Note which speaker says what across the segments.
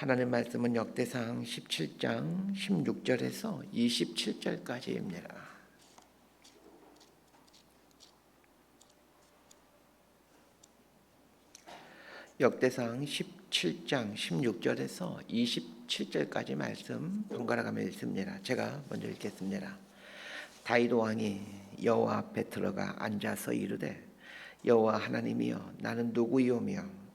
Speaker 1: 하나님 말씀은 역대상 17장 16절에서 27절까지입니다. 역대상 17장 16절에서 27절까지 말씀 번갈아 가며 읽습니다. 제가 먼저 읽겠습니다. 다윗 왕이 여호와 앞에 들어가 앉아서 이르되 여호와 하나님이여 나는 누구이오며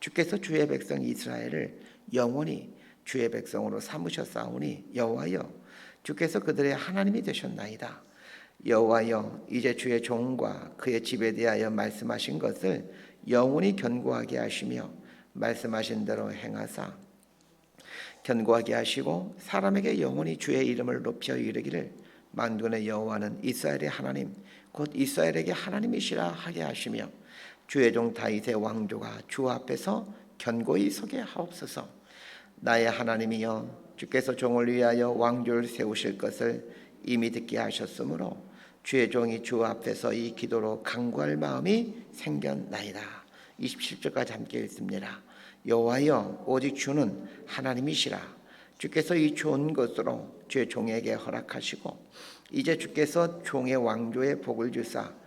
Speaker 1: 주께서 주의 백성 이스라엘을 영원히 주의 백성으로 삼으셨사오니 여호와여 주께서 그들의 하나님이 되셨나이다. 여호와여 이제 주의 종과 그의 집에 대하여 말씀하신 것을 영원히 견고하게 하시며 말씀하신 대로 행하사 견고하게 하시고 사람에게 영원히 주의 이름을 높여 이르기를 만군의 여호와는 이스라엘의 하나님 곧 이스라엘에게 하나님이시라 하게 하시며 주의 종 다윗의 왕조가 주 앞에서 견고히 서게 하옵소서. 나의 하나님이여 주께서 종을 위하여 왕조를 세우실 것을 이미 듣게 하셨으므로 주의 종이 주 앞에서 이 기도로 강구할 마음이 생겼나이다. 27절까지 함께 읽습니다. 여호와여 오직 주는 하나님이시라. 주께서 이 좋은 것으로 주의 종에게 허락하시고 이제 주께서 종의 왕조의 복을 주사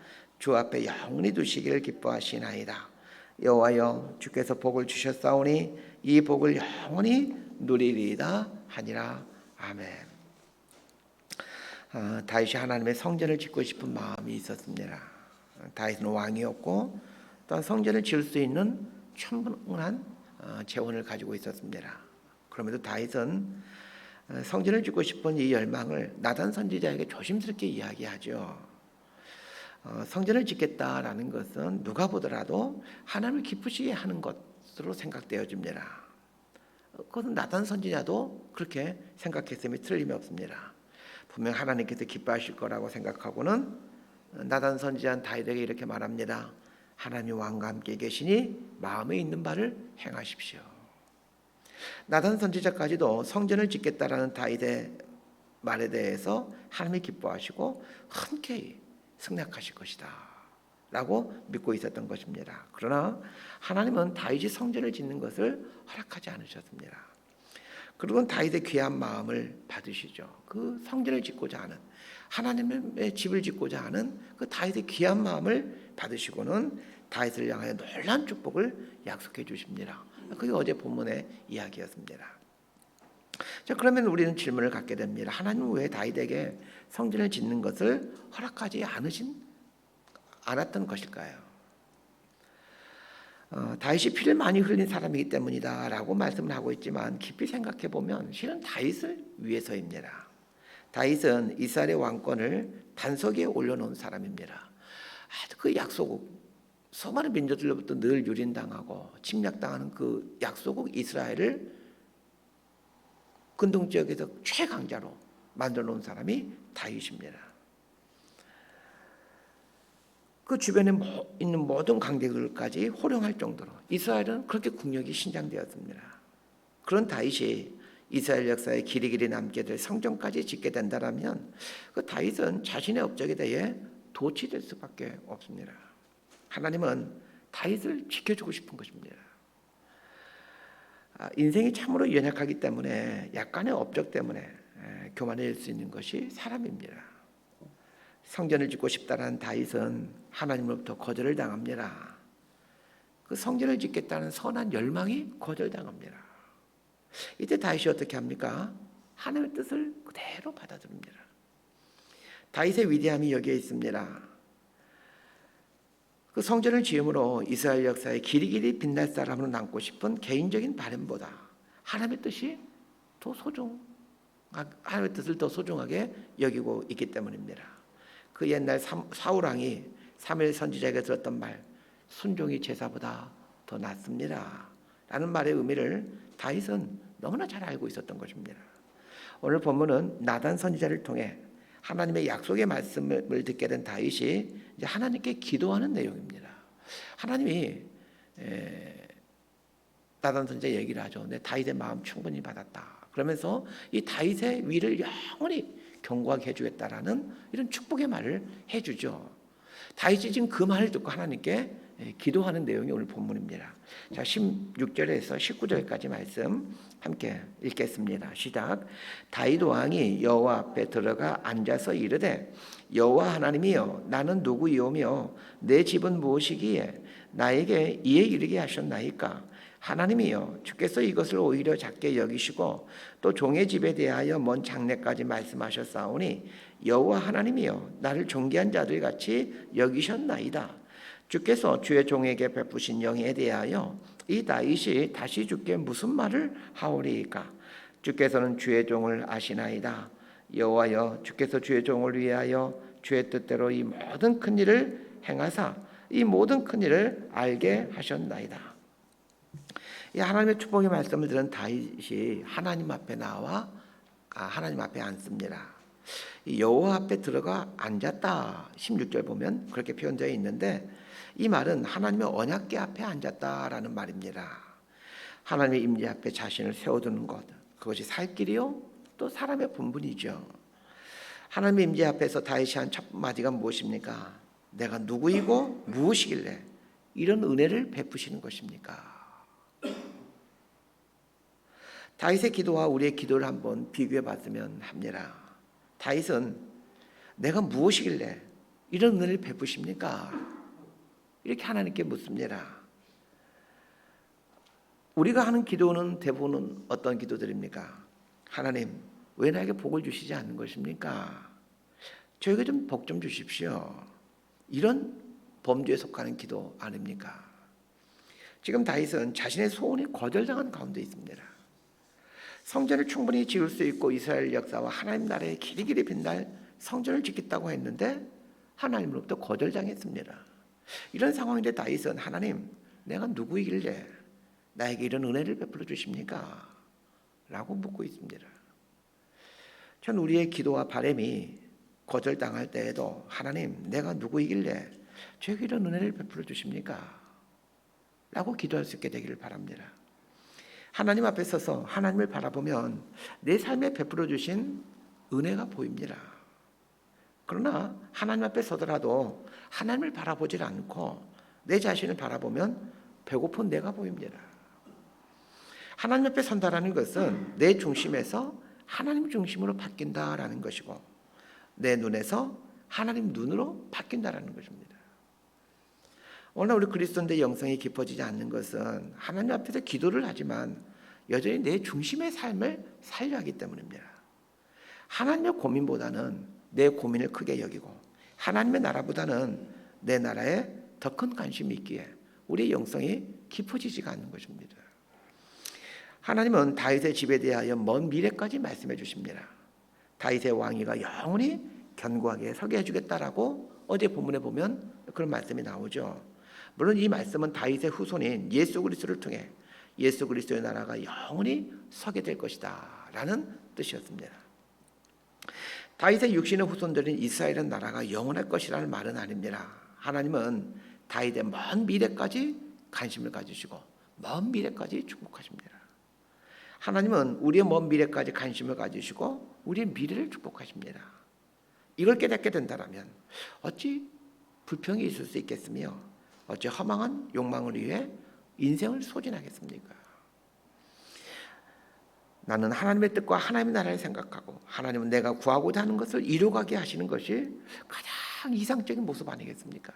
Speaker 1: 주 앞에 영원히 두시기를 기뻐하시나이다. 여호와여 주께서 복을 주셨사오니 이 복을 영원히 누리리이다 하니라. 아멘. 아, 다윗이 하나님의 성전을 짓고 싶은 마음이 있었습니다. 다윗은 왕이었고 또한 성전을 지을 수 있는 충분한 어, 재원을 가지고 있었습니다. 그럼에도 다윗은 어, 성전을 짓고 싶은 이 열망을 나단 선지자에게 조심스럽게 이야기하죠. 어, 성전을 짓겠다라는 것은 누가 보더라도 하나님을 기쁘시게 하는 것으로 생각되어집니다. 그것은 나단 선지자도 그렇게 생각했음이 틀림이 없습니다. 분명 하나님께서 기뻐하실 거라고 생각하고는 나단 선지자는 다윗에게 이렇게 말합니다. 하나님이 왕과 함께 계시니 마음에 있는 바를 행하십시오. 나단 선지자까지도 성전을 짓겠다라는 다윗의 말에 대해서 하나님이 기뻐하시고 흔쾌히 승낙하실 것이다. 라고 믿고 있었던 것입니다. 그러나 하나님은 다윗이 성전을 짓는 것을 허락하지 않으셨습니다. 그리고 다윗의 귀한 마음을 받으시죠. 그 성전을 짓고자 하는 하나님의 집을 짓고자 하는 그 다윗의 귀한 마음을 받으시고는 다윗을 향하여 놀란 축복을 약속해 주십니다. 그게 어제 본문의 이야기였습니다. 자, 그러면 우리는 질문을 갖게 됩니다. 하나님은 왜 다윗에게 성전을 짓는 것을 허락하지 않으신 않았던 것일까요? 어, 다윗이 피를 많이 흘린 사람이기 때문이다라고 말씀을 하고 있지만 깊이 생각해 보면 실은 다윗을 위해서입니다. 다윗은 이스라엘의 왕권을 반석에 올려놓은 사람입니다. 그 약소국 수많은 민족들로부터 늘 유린당하고 침략당하는 그 약소국 이스라엘을 근동 지역에서 최강자로 만들어 놓은 사람이 다윗입니다. 그 주변에 있는 모든 강대들까지 호령할 정도로 이스라엘은 그렇게 국력이 신장되었습니다. 그런 다윗이 이스라엘 역사에 길이 길이 남게 될 성전까지 짓게 된다면 그 다윗은 자신의 업적에 대해 도취될 수밖에 없습니다. 하나님은 다윗을 지켜주고 싶은 것입니다. 아, 인생이 참으로 연약하기 때문에 약간의 업적 때문에 교만해질 수 있는 것이 사람입니다. 성전을 짓고 싶다는 다윗은 하나님으로부터 거절을 당합니다. 그 성전을 짓겠다는 선한 열망이 거절당합니다. 이때 다윗이 어떻게 합니까? 하나님의 뜻을 그대로 받아들입니다. 다윗의 위대함이 여기에 있습니다. 그 성전을 지음으로 이스라엘 역사에 길이 길이 빛날 사람으로 남고 싶은 개인적인 바램보다 하나님의 뜻이 더 소중, 하나님의 뜻을 더 소중하게 여기고 있기 때문입니다. 그 옛날 사울 왕이 사무엘 선지자에게 들었던 말, 순종이 제사보다 더 낫습니다. 라는 말의 의미를 다윗은 너무나 잘 알고 있었던 것입니다. 오늘 본문은 나단 선지자를 통해 하나님의 약속의 말씀을 듣게 된 다윗이 이제 하나님께 기도하는 내용입니다. 하나님이 에, 나단 선지자 얘기를 하죠. 내 다윗의 마음 충분히 받았다. 그러면서 이 다윗의 위를 영원히 경고하게 해주겠다라는 이런 축복의 말을 해주죠. 다윗이 지금 그 말을 듣고 하나님께 기도하는 내용이 오늘 본문입니다. 자, 16절에서 19절까지 말씀 함께 읽겠습니다. 시작. 다윗 왕이 여호와 앞에 들어가 앉아서 이르되 여호와 하나님이여 나는 누구이오며 내 집은 무엇이기에 나에게 이에 이르게 하셨나이까 하나님이여 주께서 이것을 오히려 작게 여기시고 또 종의 집에 대하여 먼 장래까지 말씀하셨사오니 여호와 하나님이여 나를 존귀한 자들 같이 여기셨나이다. 주께서 주의 종에게 베푸신 영에 대하여 이 다윗이 다시 주께 무슨 말을 하오리이까? 주께서는 주의 종을 아시나이다. 여호와여 주께서 주의 종을 위하여 주의 뜻대로 이 모든 큰 일을 행하사 이 모든 큰 일을 알게 하셨나이다 이 하나님의 축복의 말씀을 들은 다윗이 하나님 앞에 나와 아, 하나님 앞에 앉습니다. 여호와 앞에 들어가 앉았다. 16절 보면 그렇게 표현되어 있는데 이 말은 하나님의 언약궤 앞에 앉았다라는 말입니다. 하나님의 임재 앞에 자신을 세워두는 것 그것이 살 길이요 또 사람의 본분이죠. 하나님의 임재 앞에서 다윗이 한 첫 마디가 무엇입니까? 내가 누구이고 무엇이길래 이런 은혜를 베푸시는 것입니까? 다윗의 기도와 우리의 기도를 한번 비교해 봤으면 합니다. 다윗은 내가 무엇이길래 이런 은혜를 베푸십니까? 이렇게 하나님께 묻습니다. 우리가 하는 기도는 대부분은 어떤 기도들입니까? 하나님, 왜 나에게 복을 주시지 않는 것입니까? 저에게 좀 복 좀 주십시오. 이런 범죄에 속하는 기도 아닙니까? 지금 다윗은 자신의 소원이 거절당한 가운데 있습니다. 성전을 충분히 지을 수 있고 이스라엘 역사와 하나님 나라의 길이 길이 빛날 성전을 짓겠다고 했는데 하나님으로부터 거절당했습니다. 이런 상황인데 다윗은 하나님 내가 누구이길래 나에게 이런 은혜를 베풀어 주십니까? 라고 묻고 있습니다. 전 우리의 기도와 바램이 거절당할 때에도 하나님 내가 누구이길래 저에게 이런 은혜를 베풀어 주십니까? 라고 기도할 수 있게 되기를 바랍니다. 하나님 앞에 서서 하나님을 바라보면 내 삶에 베풀어 주신 은혜가 보입니다. 그러나 하나님 앞에 서더라도 하나님을 바라보질 않고 내 자신을 바라보면 배고픈 내가 보입니다. 하나님 앞에 선다라는 것은 내 중심에서 하나님 중심으로 바뀐다라는 것이고 내 눈에서 하나님 눈으로 바뀐다라는 것입니다. 오늘 우리 그리스도인의 영성이 깊어지지 않는 것은 하나님 앞에서 기도를 하지만 여전히 내 중심의 삶을 살려 하기 때문입니다. 하나님의 고민보다는 내 고민을 크게 여기고 하나님의 나라보다는 내 나라에 더 큰 관심이 있기에 우리의 영성이 깊어지지가 않는 것입니다. 하나님은 다윗의 집에 대하여 먼 미래까지 말씀해 주십니다. 다윗의 왕위가 영원히 견고하게 서게 해주겠다라고 어제 본문에 보면 그런 말씀이 나오죠. 물론 이 말씀은 다윗의 후손인 예수 그리스도를 통해 예수 그리스도의 나라가 영원히 서게 될 것이다라는 뜻이었습니다. 다윗의 육신의 후손들인 이스라엘의 나라가 영원할 것이라는 말은 아닙니다. 하나님은 다윗의 먼 미래까지 관심을 가지시고 먼 미래까지 축복하십니다. 하나님은 우리의 먼 미래까지 관심을 가지시고 우리의 미래를 축복하십니다. 이걸 깨닫게 된다면 어찌 불평이 있을 수 있겠으며 어찌 허망한 욕망을 위해 인생을 소진하겠습니까? 나는 하나님의 뜻과 하나님의 나라를 생각하고 하나님은 내가 구하고자 하는 것을 이루가게 하시는 것이 가장 이상적인 모습 아니겠습니까?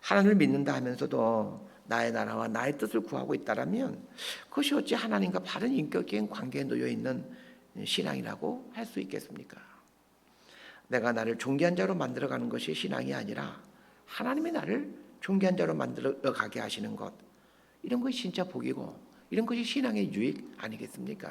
Speaker 1: 하나님을 믿는다 하면서도 나의 나라와 나의 뜻을 구하고 있다라면 그것이 어찌 하나님과 바른 인격적인 관계에 놓여 있는 신앙이라고 할 수 있겠습니까? 내가 나를 존귀한 자로 만들어가는 것이 신앙이 아니라 하나님이 나를 존귀한 자로 만들어 가게 하시는 것 이런 것이 진짜 복이고 이런 것이 신앙의 유익 아니겠습니까?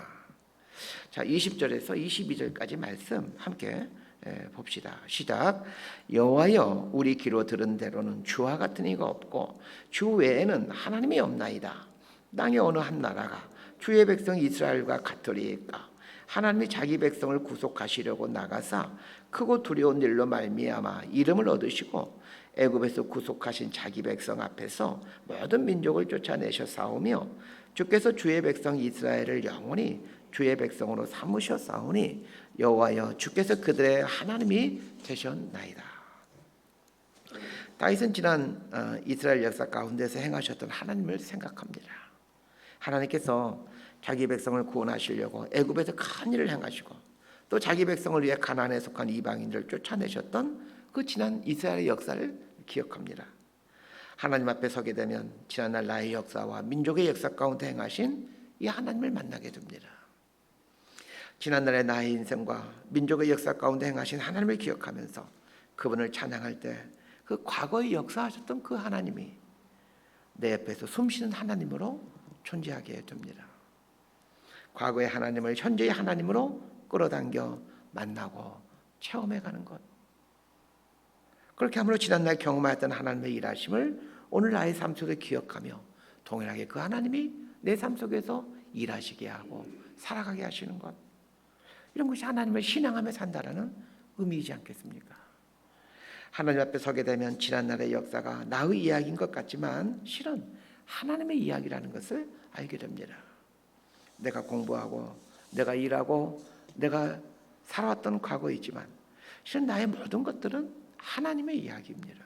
Speaker 1: 자, 20절에서 22절까지 말씀 함께 예, 봅시다. 시작. 여호와여 우리 귀로 들은 대로는 주와 같은 이가 없고 주 외에는 하나님이 없나이다. 땅의 어느 한 나라가 주의 백성 이스라엘과 같으리까 하나님이 자기 백성을 구속하시려고 나가사 크고 두려운 일로 말미암아 이름을 얻으시고 애굽에서 구속하신 자기 백성 앞에서 모든 민족을 쫓아내셔 싸우며 주께서 주의 백성 이스라엘을 영원히 주의 백성으로 삼으셔 싸우니 여호와여 주께서 그들의 하나님이 되셨나이다. 다윗은 지난 어, 이스라엘 역사 가운데서 행하셨던 하나님을 생각합니다. 하나님께서 자기 백성을 구원하시려고 애굽에서 큰 일을 행하시고 또 자기 백성을 위해 가나안에 속한 이방인들을 쫓아내셨던 그 지난 이스라엘의 역사를 기억합니다. 하나님 앞에 서게 되면 지난날 나의 역사와 민족의 역사 가운데 행하신 이 하나님을 만나게 됩니다. 지난날의 나의 인생과 민족의 역사 가운데 행하신 하나님을 기억하면서 그분을 찬양할 때 그 과거의 역사하셨던 그 하나님이 내 옆에서 숨쉬는 하나님으로 존재하게 됩니다. 과거의 하나님을 현재의 하나님으로 끌어당겨 만나고 체험해 가는 것. 그렇게 함으로 지난날 경험하였던 하나님의 일하심을 오늘 나의 삶 속에 기억하며 동일하게 그 하나님이 내 삶 속에서 일하시게 하고 살아가게 하시는 것. 이런 것이 하나님을 신앙하며 산다라는 의미이지 않겠습니까? 하나님 앞에 서게 되면 지난날의 역사가 나의 이야기인 것 같지만 실은 하나님의 이야기라는 것을 알게 됩니다. 내가 공부하고 내가 일하고 내가 살아왔던 과거이지만 실은 나의 모든 것들은 하나님의 이야기입니다.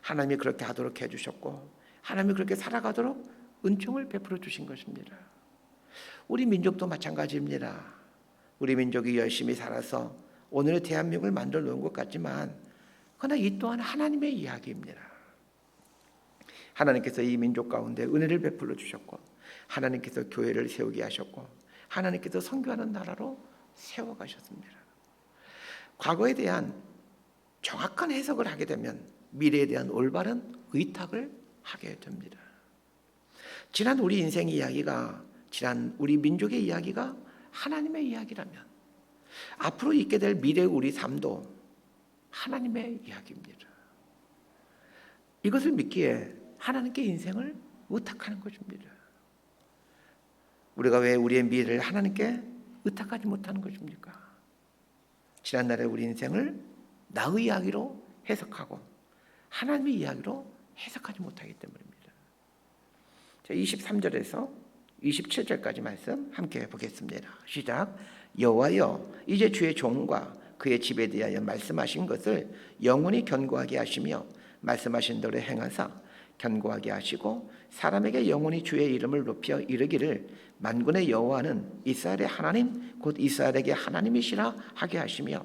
Speaker 1: 하나님이 그렇게 하도록 해주셨고 하나님이 그렇게 살아가도록 은총을 베풀어 주신 것입니다. 우리 민족도 마찬가지입니다. 우리 민족이 열심히 살아서 오늘의 대한민국을 만들어 놓은 것 같지만 그러나 이 또한 하나님의 이야기입니다. 하나님께서 이 민족 가운데 은혜를 베풀어 주셨고 하나님께서 교회를 세우게 하셨고 하나님께서 선교하는 나라로 세워 가셨습니다. 과거에 대한 정확한 해석을 하게 되면 미래에 대한 올바른 의탁을 하게 됩니다. 지난 우리 인생 이야기가 지난 우리 민족의 이야기가 하나님의 이야기라면 앞으로 있게 될 미래 우리 삶도 하나님의 이야기입니다. 이것을 믿기에 하나님께 인생을 의탁하는 것입니다. 우리가 왜 우리의 미래를 하나님께 의탁하지 못하는 것입니까? 지난날의 우리 인생을 나의 이야기로 해석하고 하나님의 이야기로 해석하지 못하기 때문입니다. 자, 23절에서 27절까지 말씀 함께 보겠습니다. 시작. 여호와여 이제 주의 종과 그의 집에 대하여 말씀하신 것을 영원히 견고하게 하시며 말씀하신 대로 행하사 견고하게 하시고 사람에게 영원히 주의 이름을 높여 이르기를 만군의 여호와는 이스라엘의 하나님 곧 이스라엘에게 하나님이시라 하게 하시며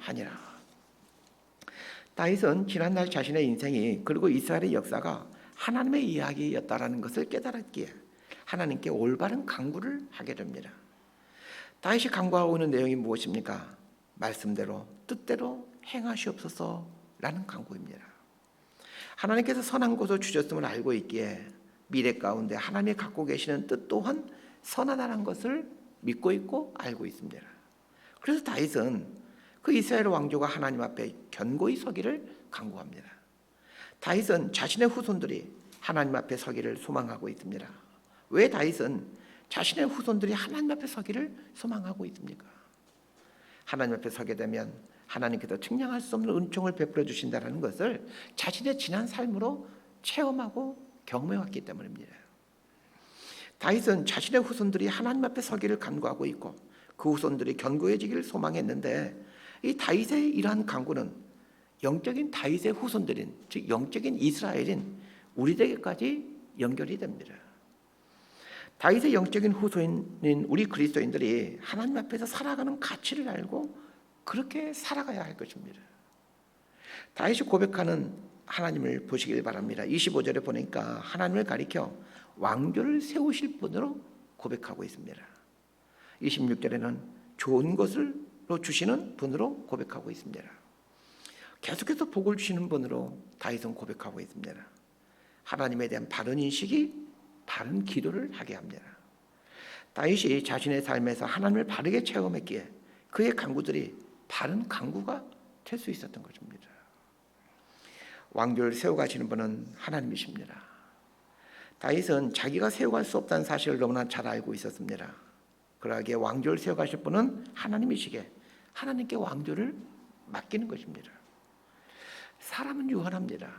Speaker 1: 하니라 다윗은 지난날 자신의 인생이 그리고 이스라엘의 역사가 하나님의 이야기였다라는 것을 깨달았기에 하나님께 올바른 강구를 하게 됩니다. 다윗이 강구하고 있는 내용이 무엇입니까? 말씀대로 뜻대로 행하시옵소서라는 강구입니다. 하나님께서 선한 것을 주셨음을 알고 있기에 미래 가운데 하나님이 갖고 계시는 뜻 또한 선하다는 것을 믿고 있고 알고 있습니다. 그래서 다윗은 그 이스라엘 왕조가 하나님 앞에 견고히 서기를 강구합니다. 다윗은 자신의 후손들이 하나님 앞에 서기를 소망하고 있습니다. 왜 다윗은 자신의 후손들이 하나님 앞에 서기를 소망하고 있습니까? 하나님 앞에 서게 되면 하나님께서 측량할 수 없는 은총을 베풀어 주신다는 것을 자신의 지난 삶으로 체험하고 경험해 왔기 때문입니다. 다윗은 자신의 후손들이 하나님 앞에 서기를 간구하고 있고 그 후손들이 견고해지기를 소망했는데 이 다윗의 이러한 간구는 영적인 다윗의 후손들인 즉 영적인 이스라엘인 우리에게까지 연결이 됩니다. 다윗의 영적인 후손인 우리 그리스도인들이 하나님 앞에서 살아가는 가치를 알고 그렇게 살아가야 할 것입니다. 다윗이 고백하는 하나님을 보시길 바랍니다. 25절에 보니까 하나님을 가리켜 왕조를 세우실 분으로 고백하고 있습니다. 26절에는 좋은 것으로 주시는 분으로 고백하고 있습니다. 계속해서 복을 주시는 분으로 다윗은 고백하고 있습니다. 하나님에 대한 바른 인식이 바른 기도를 하게 합니다. 다윗이 자신의 삶에서 하나님을 바르게 체험했기에 그의 강구들이 바른 강구가 될 수 있었던 것입니다. 왕조를 세워가시는 분은 하나님이십니다. 다윗은 자기가 세워갈 수 없다는 사실을 너무나 잘 알고 있었습니다. 그러기에 왕조를 세워가실 분은 하나님이시게 하나님께 왕조를 맡기는 것입니다. 사람은 유한합니다.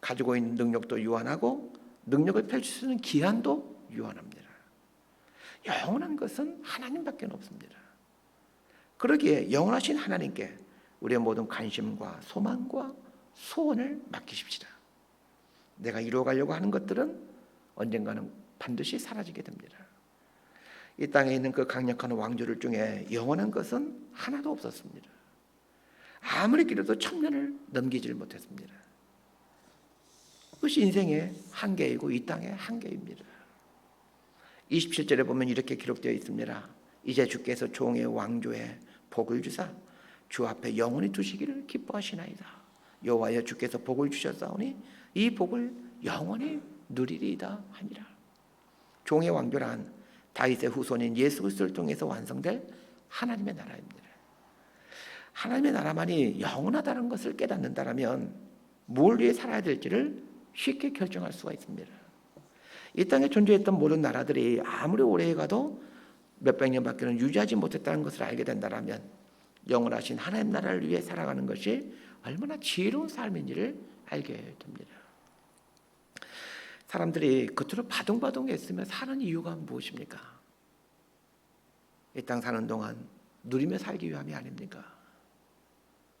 Speaker 1: 가지고 있는 능력도 유한하고 능력을 펼칠 수 있는 기한도 유한합니다. 영원한 것은 하나님밖에 없습니다. 그러기에 영원하신 하나님께 우리의 모든 관심과 소망과 소원을 맡기십시다. 내가 이루어가려고 하는 것들은 언젠가는 반드시 사라지게 됩니다. 이 땅에 있는 그 강력한 왕조를 중에 영원한 것은 하나도 없었습니다. 아무리 길어도 천년을 넘기질 못했습니다. 그것이 인생의 한계이고 이 땅의 한계입니다. 27절에 보면 이렇게 기록되어 있습니다. 이제 주께서 종의 왕조에 복을 주사 주 앞에 영원히 두시기를 기뻐하시나이다. 여호와여 주께서 복을 주셨사오니 이 복을 영원히 누리리이다 하니라. 종의 왕조란 다윗의 후손인 예수 그리스도를 통해서 완성될 하나님의 나라입니다. 하나님의 나라만이 영원하다는 것을 깨닫는다라면 뭘 위해 살아야 될지를 쉽게 결정할 수가 있습니다. 이 땅에 존재했던 모든 나라들이 아무리 오래 가도 몇백 년밖에는 유지하지 못했다는 것을 알게 된다면 영원하신 하나님 나라를 위해 살아가는 것이 얼마나 지혜로운 삶인지를 알게 됩니다. 사람들이 겉으로 바둥바둥했으며 사는 이유가 무엇입니까? 이 땅 사는 동안 누리며 살기 위함이 아닙니까?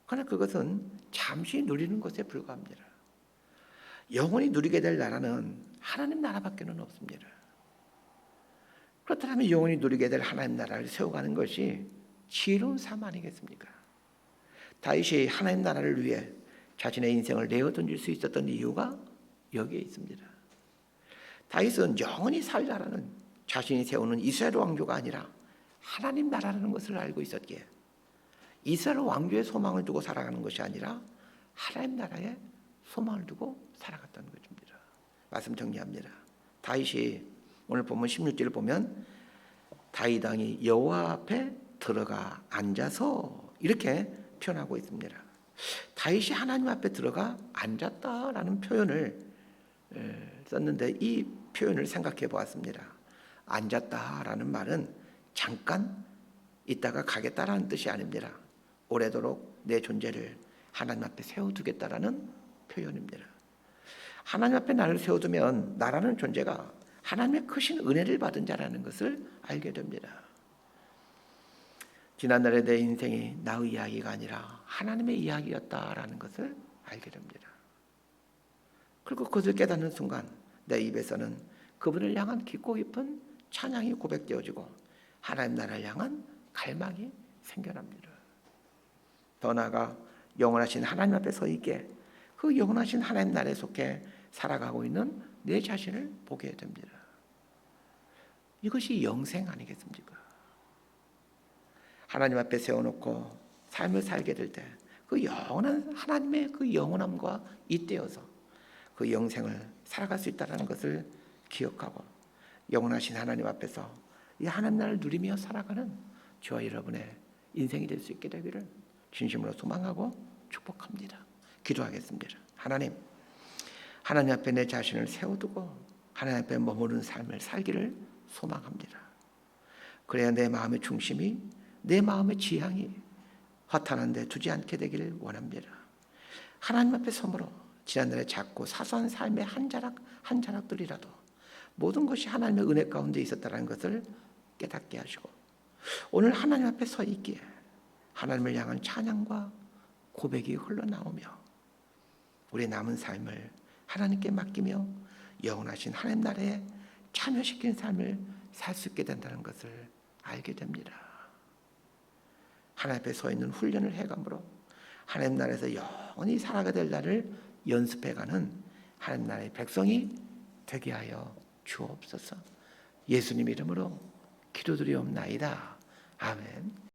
Speaker 1: 그러나 그것은 잠시 누리는 것에 불과합니다. 영원히 누리게 될 나라는 하나님 나라밖에는 없습니다. 그렇다면 영원히 누리게 될 하나님 나라를 세워가는 것이 지혜로운 삶 아니겠습니까? 다윗이 하나님 나라를 위해 자신의 인생을 내어 던질 수 있었던 이유가 여기에 있습니다. 다윗은 영원히 살 나라는 자신이 세우는 이스라엘 왕조가 아니라 하나님 나라라는 것을 알고 있었기에 이스라엘 왕조의 소망을 두고 살아가는 것이 아니라 하나님 나라의 소망을 두고 살아갔다는 것입니다. 말씀 정리합니다. 다윗이 오늘 보면 16절을 보면 다윗 왕이 여호와 앞에 들어가 앉아서 이렇게 표현하고 있습니다. 다윗이 하나님 앞에 들어가 앉았다라는 표현을 썼는데 이 표현을 생각해 보았습니다. 앉았다라는 말은 잠깐 있다가 가겠다라는 뜻이 아닙니다. 오래도록 내 존재를 하나님 앞에 세워두겠다라는 표현입니다. 하나님 앞에 나를 세워두면 나라는 존재가 하나님의 크신 은혜를 받은 자라는 것을 알게 됩니다. 지난날의 내 인생이 나의 이야기가 아니라 하나님의 이야기였다라는 것을 알게 됩니다. 그리고 그것을 깨닫는 순간 내 입에서는 그분을 향한 깊고 깊은 찬양이 고백되어지고 하나님 나라를 향한 갈망이 생겨납니다. 더 나아가 영원하신 하나님 앞에 서 있게 그 영원하신 하나님 나라에 속해 살아가고 있는 내 자신을 보게 됩니다. 이것이 영생 아니겠습니까? 하나님 앞에 세워놓고 삶을 살게 될 때 그 영원한 하나님의 그 영원함과 잇대어서 그 영생을 살아갈 수 있다는 것을 기억하고 영원하신 하나님 앞에서 이 하나님 나를 누리며 살아가는 저와 여러분의 인생이 될 수 있게 되기를 진심으로 소망하고 축복합니다. 기도하겠습니다. 하나님, 하나님 앞에 내 자신을 세워두고 하나님 앞에 머무는 삶을 살기를 소망합니다. 그래야 내 마음의 중심이 내 마음의 지향이 허탄한 데 두지 않게 되기를 원합니다. 하나님 앞에 서므로 지난날의 작고 사소한 삶의 한 자락 한 자락들이라도 모든 것이 하나님의 은혜 가운데 있었다는 것을 깨닫게 하시고 오늘 하나님 앞에 서 있기에 하나님을 향한 찬양과 고백이 흘러나오며 우리 남은 삶을 하나님께 맡기며 영원하신 하나님 나라에 참여시킨 삶을 살 수 있게 된다는 것을 알게 됩니다. 하나님 앞에 서 있는 훈련을 해감으로 하나님 나라에서 영원히 살아가 될 날을 연습해가는 하나님 나라의 백성이 되게 하여 주옵소서. 예수님 이름으로 기도드리옵나이다. 아멘.